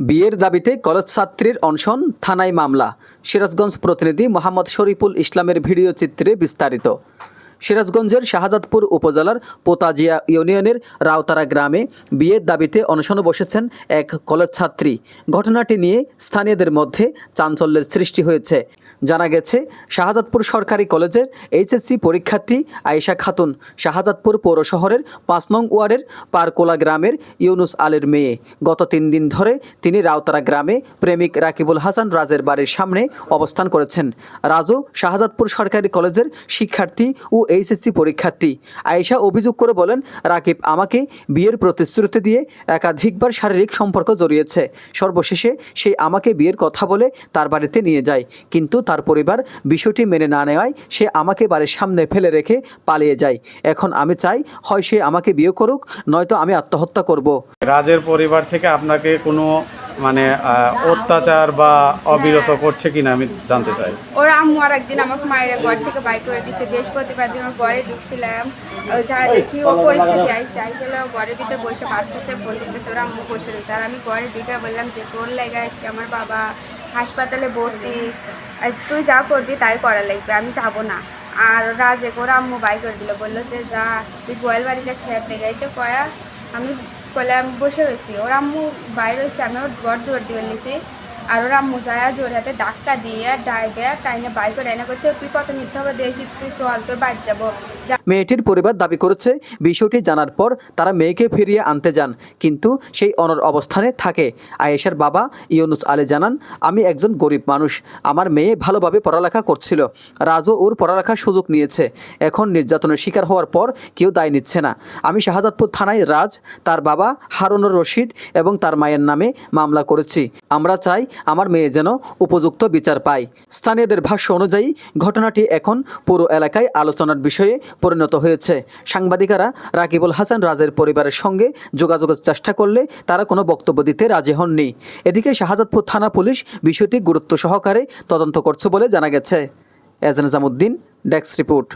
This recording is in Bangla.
বিয়ের দাবিতে কলেজ ছাত্রীর অনশন, থানায় মামলা। সিরাজগঞ্জ প্রতিনিধি মোহাম্মদ শরীফুল ইসলামের ভিডিও চিত্রে বিস্তারিত। সিরাজগঞ্জের শাহজাদপুর উপজেলার পোতাজিয়া ইউনিয়নের রাউতারা গ্রামে বিয়ের দাবিতে অনশনে বসেছেন এক কলেজ ছাত্রী। ঘটনাটি নিয়ে স্থানীয়দের মধ্যে চাঞ্চল্যের সৃষ্টি হয়েছে। জানা গেছে, শাহজাদপুর সরকারি কলেজের এইচএসসি পরীক্ষার্থী আয়েশা খাতুন শাহজাদপুর পৌর শহরের পাঁচ নং ওয়ার্ডের পারকোলা গ্রামের ইউনুস আলীর মেয়ে। গত তিন দিন ধরে তিনি রাউতারা গ্রামে প্রেমিক রাকিবুল হাসান রাজের বাড়ির সামনে অবস্থান করেছেন। রাজু শাহজাদপুর সরকারি কলেজের শিক্ষার্থী ও এইচএসসি পরীক্ষার্থী। আয়েশা অভিযোগ করে বলেন, রাকিব আমাকে বিয়ের প্রতিশ্রুতি দিয়ে একাধিকবার শারীরিক সম্পর্ক জড়িয়েছে। সর্বশেষে সে আমাকে বিয়ের কথা বলে তার বাড়িতে নিয়ে যায়। কিন্তু তার পরিবার বিষয়টি মেনে না নেওয়ায় সে আমাকে বাড়ির সামনে ফেলে রেখে পালিয়ে যায়। এখন আমি চাই, হয় সে আমাকে বিয়ে করুক, নয়তো আমি আত্মহত্যা করব। রাজের পরিবার থেকে আপনাকে কোনো মানে অত্যাচার বা অবিরত করছে কিনা আমি জানতে চাই। ওর আম্মু আর একদিন আমাকে মায়ের ঘর থেকে বাইক করে দিছে। বৃহস্পতিবার দিন ওর ঘরে ঢুকছিলাম। যা দেখি ও পরীক্ষা দিয়ে আসছে আসলে ও ঘরের ভিতরে বসে খাচ্ছে, ফোন দেখতেছে, ওর আম্মু বসে রয়েছে। আর আমি ঘরে ঢুকে বললাম যে, তোর লেগে আজকে আমার বাবা হাসপাতালে ভর্তি। তুই যা করবি তাই করা লাগবে, আমি যাব না। আর রাজে করে আম্মু বাই করে দিল। বলল যে, যা, তুই গোয়াল বাড়ি যা খেয়ে দেখে তো কয়া, আমি কলাম বসে রয়েছি। ওর আম্মু বাইরে রয়েছে আমি ওর ঘর দুয়ার দিয়ে নিয়েছি আর ওর যায় জোর হাতে ডাক্কা দিয়ে ডাইবে, টাইনে বাই করে করছে তুই কত মিথ্যা হবে দিয়েছিস তুই সোয়াল, তোর বাড়ি যাব। মেয়েটির পরিবার দাবি করেছে, বিষয়টি জানার পর তারা মেয়েকে ফিরিয়ে আনতে যান, কিন্তু সেই অনর অবস্থানে থাকে। আয়েশার বাবা ইউনুস আলী জানান, আমি একজন গরিব মানুষ, আমার মেয়ে ভালোভাবে পড়ালেখা করছিল। রাজও ওর পড়ালেখার সুযোগ নিয়েছে। এখন নির্যাতনের শিকার হওয়ার পর কেউ দায় নিচ্ছে না। আমি শাহজাদপুর থানায় রাজ, তার বাবা হারুনুর রশিদ এবং তার মায়ের নামে মামলা করেছি। আমরা চাই আমার মেয়ে যেন উপযুক্ত বিচার পায়। স্থানীয়দের ভাষ্য অনুযায়ী, ঘটনাটি এখন পুরো এলাকায় আলোচনার বিষয়ে পরিণত হয়েছে। সাংবাদিকেরা রাকিবুল হাসান রাজের পরিবারের সঙ্গে যোগাযোগের চেষ্টা করলে তারা কোনো বক্তব্য দিতে রাজি হননি। এদিকে শাহজাদপুর থানা পুলিশ বিষয়টি গুরুত্ব সহকারে তদন্ত করছে বলে জানা গেছে। এজান নিজামুদ্দিন, ডেস্ক রিপোর্ট।